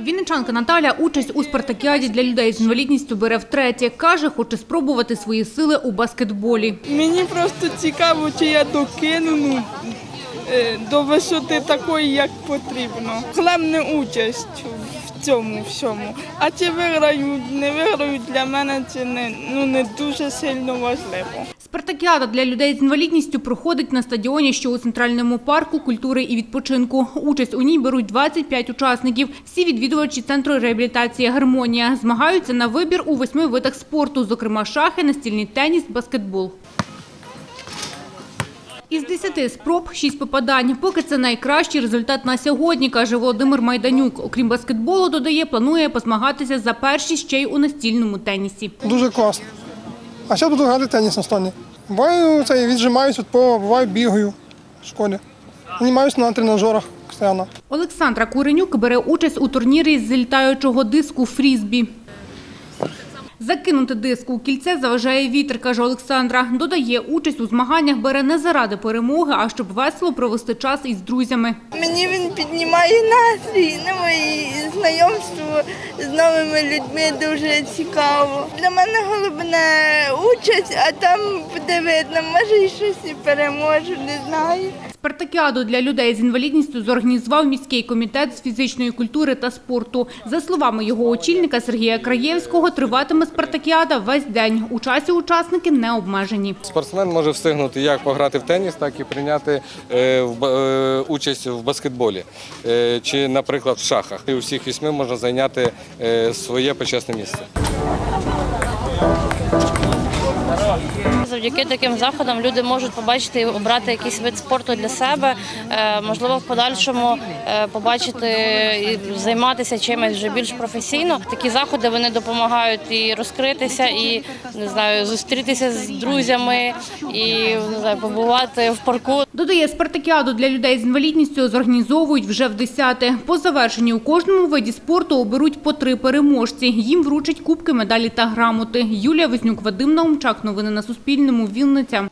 Вінничанка Наталя участь у спартакіаді для людей з інвалідністю бере втретє. Каже, хоче спробувати свої сили у баскетболі. Мені просто цікаво, чи я докину ну, до висоти такої, як потрібно. Головне участь в цьому всьому. А чи виграю, не виграю, для мене це не, ну, не дуже сильно важливо. Спартакіада для людей з інвалідністю проходить на стадіоні, що у Центральному парку культури і відпочинку. Участь у ній беруть 25 учасників. Всі відвідувачі центру реабілітації «Гармонія». Змагаються на вибір у восьми видах спорту, зокрема шахи, настільний теніс, баскетбол. Із 10 спроб 6 попадань. Поки це найкращий результат на сьогодні, каже Володимир Майданюк. Окрім баскетболу, додає, планує позмагатися за першість ще й у настільному тенісі. Дуже класно. А ще буду грати теніс на столі. Буваю це віджимаюсь від буваю бігаю в школі. Займаюся на тренажерах. Олександра Куренюк бере участь у турнірі з літаючого диску «Фрізбі». Закинути диск у кільце заважає вітер, каже Олександра. Додає, участь у змаганнях бере не заради перемоги, а щоб весело провести час із друзями. Мені він піднімає настрій, ну і знайомство з новими людьми дуже цікаво. Для мене головне участь, а там буде видно, може і щось і переможу, не знаю. Спартакіаду для людей з інвалідністю зорганізував міський комітет з фізичної культури та спорту. За словами його очільника Сергія Краєвського, триватиме спартакіада весь день. У часі учасники не обмежені. Спортсмен може встигнути як пограти в теніс, так і прийняти е, е, участь в баскетболі е, чи, наприклад, в шахах. І у всіх вісьми можна зайняти своє почесне місце. Завдяки таким заходам люди можуть побачити і обрати якийсь вид спорту для себе, е, можливо, в подальшому е, побачити і займатися чимось вже більш професійно. Такі заходи вони допомагають і розкритися, і не знаю, зустрітися з друзями, і не знаю, побувати в парку. Додає, спартакіаду для людей з інвалідністю зорганізовують вже в десяте. По завершенні у кожному виді спорту оберуть по три переможці. Їм вручать кубки, медалі та грамоти. Юлія Вознюк, Вадим Наумчак. Новини на Суспільному. Вінниця.